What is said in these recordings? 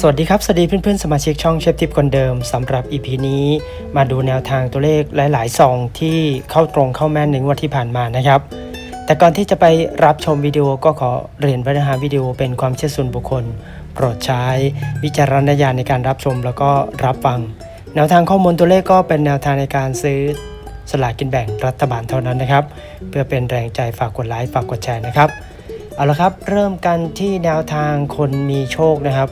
สวัสดีครับ สวัสดีเพื่อนๆ สมาชิกช่องเชฟทิปคนเดิมสำหรับ EP นี้ มาดูแนวทางตัวเลขหลายๆซองที่เข้าตรงเข้าแม่นในงวดที่ผ่านมานะครับ แต่ก่อนที่จะไปรับชมวิดีโอก็ขอเรียนไว้นะฮะวิดีโอเป็นความเชื่อส่วนบุคคล โปรดใช้วิจารณญาณในการรับชมแล้วก็รับฟัง แนวทางข้อมูลตัวเลขก็เป็นแนวทางในการซื้อสลากกินแบ่งรัฐบาลเท่านั้นนะครับ เพื่อเป็นแรงใจฝากกดไลค์ฝากกดแชร์นะครับ เอาละครับเริ่มกันที่แนวทางคนมีโชคนะครับ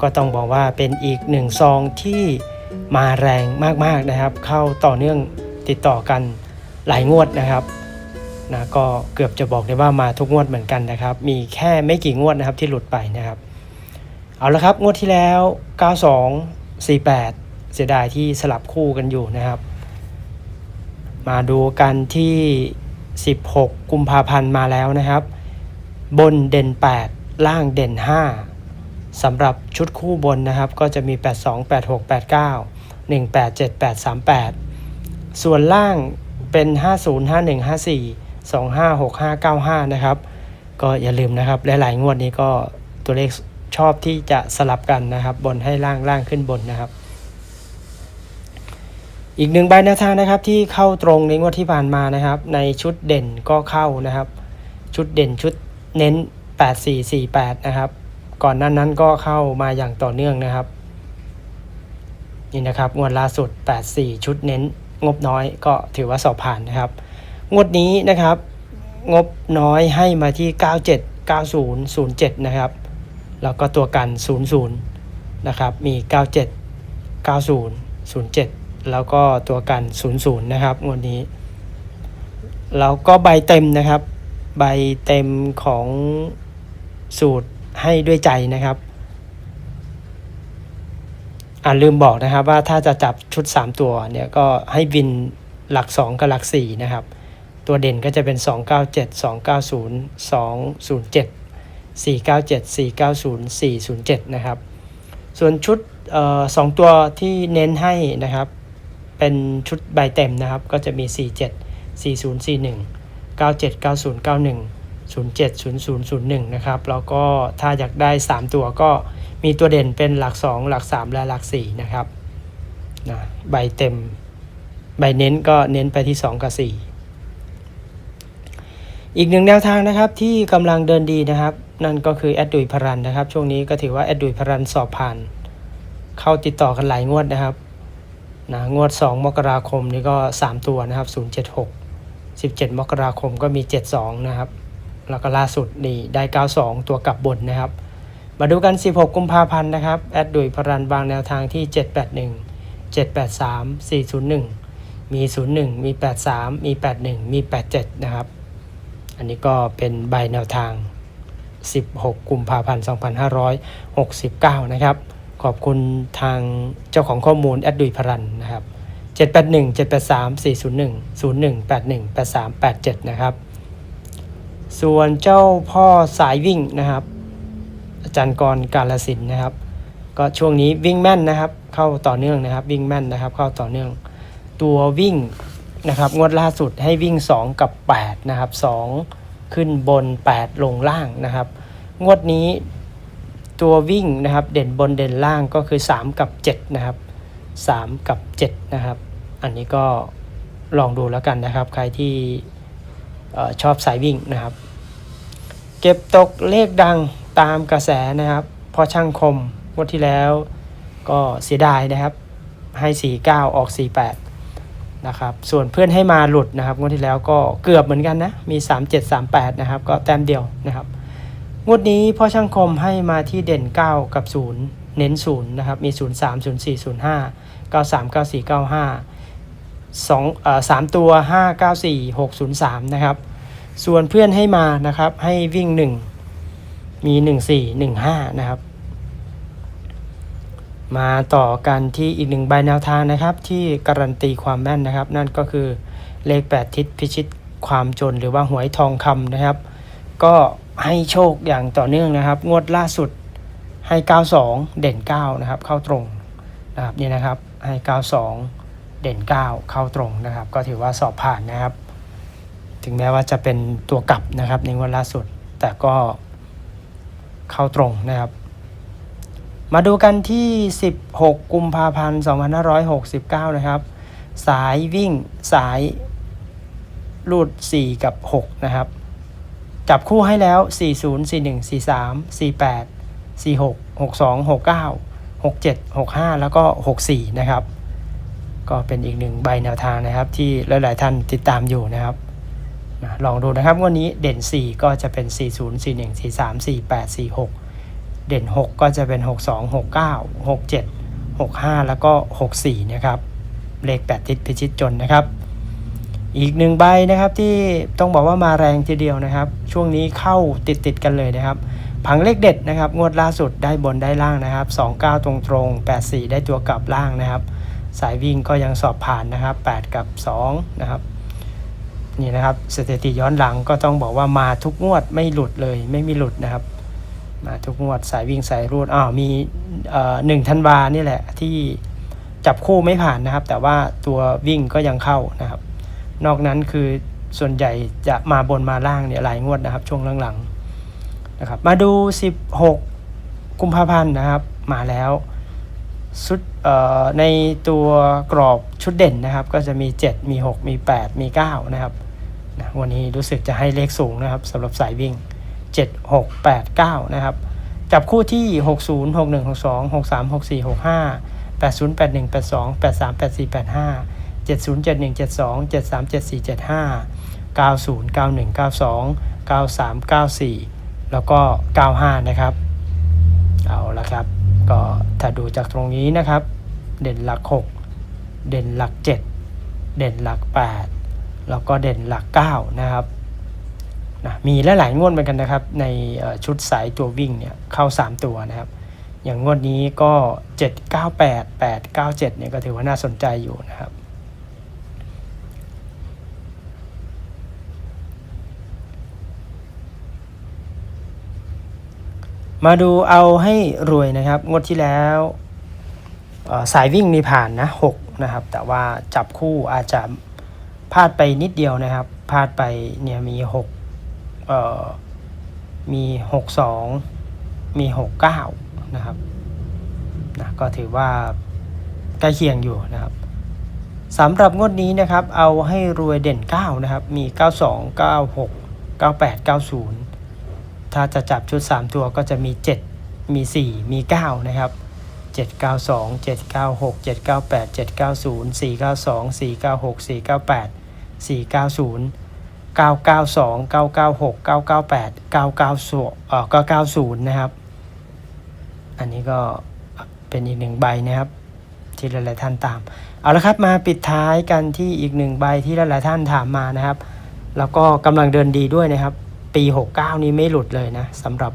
ก็ต้องบอกว่าเป็นอีกหนึ่งซองที่มาแรงมากๆนะครับ เข้าต่อเนื่องติดต่อกันหลายงวดนะครับนะก็เกือบจะบอกได้ว่ามาทุกงวดเหมือนกันนะครับ มีแค่ไม่กี่งวดนะครับที่หลุดไปนะครับ เอาละครับงวดที่แล้ว 92 48 เสียดายที่สลับคู่กันอยู่นะครับ มาดูกันที่ 16 กุมภาพันธ์มาแล้วนะครับ บนเด่น 8 ล่างเด่น 5สำหรับชุดคู่บนนะครับ ก็จะมี 82 86 89 18 78 38 ส่วนล่างเป็น 50 51 54 25 65 95 นะครับ ก็อย่าลืมนะครับ หลาย ๆ งวดนี้ก็ตัวเลขชอบที่จะสลับกันนะครับ บนให้ล่างล่างขึ้นบนนะครับ อีกหนึ่งใบแนวทางนะครับที่เข้าตรงในงวดที่ผ่านมานะครับ ในชุดเด่นก็เข้านะครับ ชุดเด่นชุด เน้น 8448 นะครับ ก่อนหนั้นนั้นก็เข้ามาอย่างต่อเนื่องนะครับ นี่นะครับงวดล่าสุด 84 ชุดเน้น งบน้อยก็ถือว่าสอบผ่านนะครับ งวดนี้นะครับ งบน้อยให้มาที่ 97 90 07 นะครับ แล้วก็ตัวกัน 00 นะครับ มี 97 90 07 แล้วก็ตัวกัน 00 นะครับงวดนี้ แล้วก็ใบเต็มนะครับ ใบเต็มของสูตรให้ด้วยใจนะครับอ่าลืมบอกนะครับว่าถ้าจะจับชุด 3 ตัวเนี่ยก็ให้วินหลัก 2 กับหลัก 4 นะครับ ตัวเด่นก็จะเป็น 297 290 207 497 490 407 นะครับ ส่วนชุดออสองตัวที่เน้นให้นะครับ เป็นชุดใบเต็มนะครับ ก็จะมี 47 4041 97 90 91 07 00 01 นะครับ แล้วก็ถ้าอยากได้ 3 ตัวก็มีตัวเด่นเป็นหลัก 2 หลัก 3 และหลัก 4 นะครับนะใบเต็ม ใบเน้นก็เน้นไปที่ 2 กับ 4 อีกหนึ่งแนวทางนะครับที่กำลังเดินดีนะครับ นั่นก็คือแอดดุยพรันนะครับ ช่วงนี้ก็ถือว่าแอดดุยพรันสอบผ่าน เข้าติดต่อกันหลายงวดนะครับนะงวด 2 มกราคมนี่ก็ 3 ตัวนะครับ 076 17 มกราคมก็มี 72 นะครับ แล้วก็ล่าสุดนี่ได้ 92 ตัวกลับบนนะครับ มาดูกัน 16 กุมภาพันธ์นะครับแอดดุยพรันวางแนวทางที่ 781 783 401 มี 01 มี 83 มี 81 มี 87 นะครับ อันนี้ก็เป็นใบแนวทาง 16 กุมภาพันธ์ 2569 นะครับ ขอบคุณทางเจ้าของข้อมูลแอดดุยพรันนะครับ 781 783 401 0181 8387 นะครับ ส่วนเจ้าพ่อสายวิ่งนะครับ อาจารย์กรกาลสินนะครับ ก็ช่วงนี้วิ่งแม่นนะครับ เข้าต่อเนื่องนะครับ วิ่งแม่นนะครับ เข้าต่อเนื่อง ตัววิ่งนะครับงวดล่าสุดให้วิ่ง 2 กับ 8 นะครับ 2 ขึ้นบน 8 ลงล่างนะครับ งวดนี้ตัววิ่งนะครับเด่นบนเด่นล่างก็คือ 3 กับ 7 นะครับ 3 กับ 7 นะครับ อันนี้ก็ลองดูแล้วกันนะครับ ใครที่ชอบสายวิ่งนะครับ เก็บตกเลขดังตามกระแสนะครับ พอช่างคมงวดที่แล้วก็เสียดายนะครับ ให้ 49 ออก 48 นะครับ ส่วนเพื่อนให้มาหลุดนะครับ งวดที่แล้วก็เกือบเหมือนกันนะ มี 37 38 นะครับ ก็แต้มเดียวนะครับ งวดนี้พ่อช่างคมให้มาที่เด่น 9 กับ 0 เน้น 0 นะครับ มี 0 3 0 4 0 5 9 3 9 4 9 5 2เอ่อ3ตัว 5 9 4 6 0 3 นะครับ ส่วนเพื่อนให้มานะครับ ให้วิ่ง 1 มี 1 4 1 5 นะครับ มาต่อกันที่อีกหนึ่งใบแนวทางนะครับ ที่การันตีความแม่นนะครับ นั่นก็คือเลข 8 ทิศพิชิตความจนหรือว่าหวยทองคำนะครับ ก็ให้โชคอย่างต่อเนื่องนะครับ งวดล่าสุดให้ 92 เด่น 9 นะครับ เข้าตรงนะครับนี่นะครับให้ 92 เด่น 9 เข้าตรงนะครับ ก็ถือว่าสอบผ่านนะครับ ถึงแม้ว่าจะเป็นตัวกลับนะครับในงวดล่าสุด แต่ก็เข้าตรงนะครับ มาดูกันที่ 16 กุมภาพันธ์ 2569 นะครับ สายวิ่งสายรูด 4 กับ 6 นะครับ จับคู่ให้แล้ว 40 41 43 48 46 62 69 67 65 แล้วก็ 64 นะครับ ก็เป็นอีกหนึ่งใบแนวทางนะครับ ที่หลาย ๆ ท่านติดตามอยู่นะครับนะลองดูนะครับวันนี้เด่น 4 ก็จะเป็น 40 41 43 48 46 เด่น 6 ก็จะเป็น 62 69 67 65 แล้วก็ 64 นะครับ เลข 8 ทิศพิชิตจนนะครับ อีกหนึ่งใบนะครับที่ต้องบอกว่ามาแรงทีเดียวนะครับ ช่วงนี้เข้าติดติดกันเลยนะครับผังเลขเด็ดนะครับ งวดล่าสุดได้บนได้ล่างนะครับ 29 ตรงตรง84 ได้ตัวกลับล่างนะครับ สายวิ่งก็ยังสอบผ่านนะครับ 8 กับ 2 นะครับ นี่นะครับสถิติย้อนหลังก็ต้องบอกว่ามาทุกงวดไม่หลุดเลย ไม่มีหลุดนะครับ มาทุกงวดสายวิ่งสายรูดอ้าวมีเอ่อหนึ่งธันวานี่แหละที่จับคู่ไม่ผ่านนะครับ แต่ว่าตัววิ่งก็ยังเข้านะครับ นอกนั้นคือส่วนใหญ่จะมาบนมาล่างเนี่ยหลายงวดนะครับ ช่วงหลังๆนะครับ มาดู 16 กุมภาพันธ์นะครับ มาแล้ว ชุดในตัวกรอบชุดเด่นนะครับ ก็จะมี 7 มี 6 มี 8 มี 9 นะครับนะวันนี้รู้สึกจะให้เลขสูงนะครับสำหรับสายวิ่ง 7 6 8 9 นะครับ จับคู่ที่ 60 61 62 63 64 65 80 81 82 83 84 85 70 71 72 73 74 75 90 91 92 93 94 แล้วก็ 95 นะครับ เอาละครับ ก็ถ้าดูจากตรงนี้นะครับ เด่นหลัก 6 เด่นหลัก 7 เด่นหลัก 8 แล้วก็เด่นหลัก 9 นะครับนะมีหลายงวดเหมือนกันนะครับ ในชุดสายตัววิ่งเนี่ยเข้า 3 ตัวนะครับ อย่างงวดนี้ก็ 798 897เนี่ยก็ถือว่าน่าสนใจอยู่นะครับ มาดูเอาให้รวยนะครับงวดที่แล้วสายวิ่งมีผ่านนะ6นะครับ แต่ว่าจับคู่อาจจะพลาดไปนิดเดียวนะครับพลาดไปเนี่ยมี6เอ่อมี 62 มี 69 นะครับนะก็ถือว่าใกล้เคียงอยู่นะครับสำหรับงวดนี้นะครับ เอาให้รวยเด่น 9 นะครับ มี 92 96 98 90 ถ้าจะจับชุด 3 ตัวก็จะมี 7 มี 4 มี 9 นะครับ 792 796 798 790 492 496 498 490 992 996 998 990เอ่อ990 นะครับ อันนี้ก็เป็นอีกหนึ่งใบนะครับที่หลายๆท่านตาม เอาละครับมาปิดท้ายกันที่อีกหนึ่งใบที่หลายๆท่านถามมานะครับ แล้วก็กำลังเดินดีด้วยนะครับ ปี 69 นี้ไม่หลุดเลยนะสำหรับ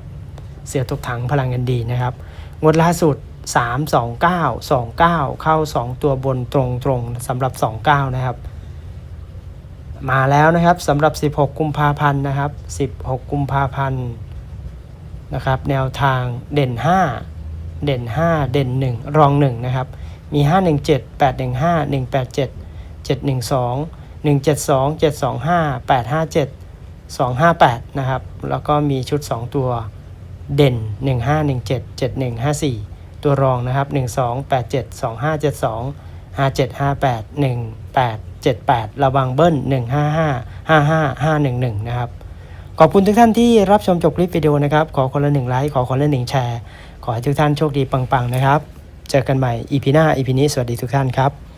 เสือทุกถังพลังเงินดีนะครับ งวดล่าสุด 3 2 9 2 9 เข้า 2 ตัวบนตรงตรงสำหรับ 29 นะครับ มาแล้วนะครับสำหรับ 16 กุมภาพันธ์นะครับ 16 กุมภาพันธ์นะครับ แนวทางเด่น 5 เด่น 5 เด่น 1 รอง 1 นะครับ มี 517 815 187 712 172 725 857 258 นะครับ แล้วก็มีชุด 2 ตัวเด่น 1517 7154 ตัวรองนะครับ 1287 2572 5758 1878 ระวังเบิ้ล 155 55 511 นะครับ ขอบคุณทุกท่านที่รับชมจบคลิปวิดีโอนะครับ ขอคนละหนึ่งไลค์ ขอคนละหนึ่งแชร์ ขอให้ทุกท่านโชคดีปัง ๆ นะครับ เจอกันใหม่ EP หน้า EP นี้ สวัสดีทุกท่านครับ